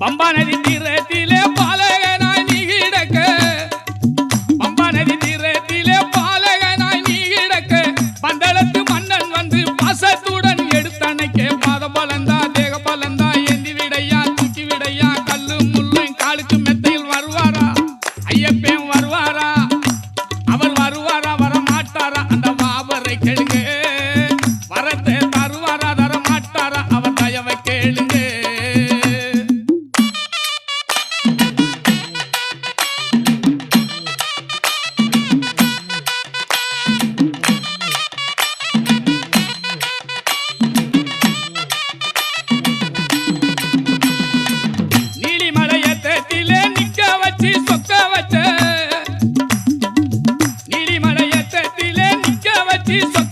பம்பா நதி தீரத்திலே பாலகனாய் நீ கிடக்க. பம்பா நதி தீரத்திலே பாலகனாய் நீ கிடக்க. பந்தளத்து மன்னன் வந்து பாசத்துடன் எடுத்தனைக்கே பாத பலந்தா தேக பலந்தா ஏந்தி விடையா தூக்கி விடையா கல்லு முள்ளும் காலுக்கு மெத்தையில் வருவாரா? ஐயப்பன் வருவாரா? அவர் வருவாரா? வர மாட்டாரா அந்த பாபரை கெடுங்க. She's the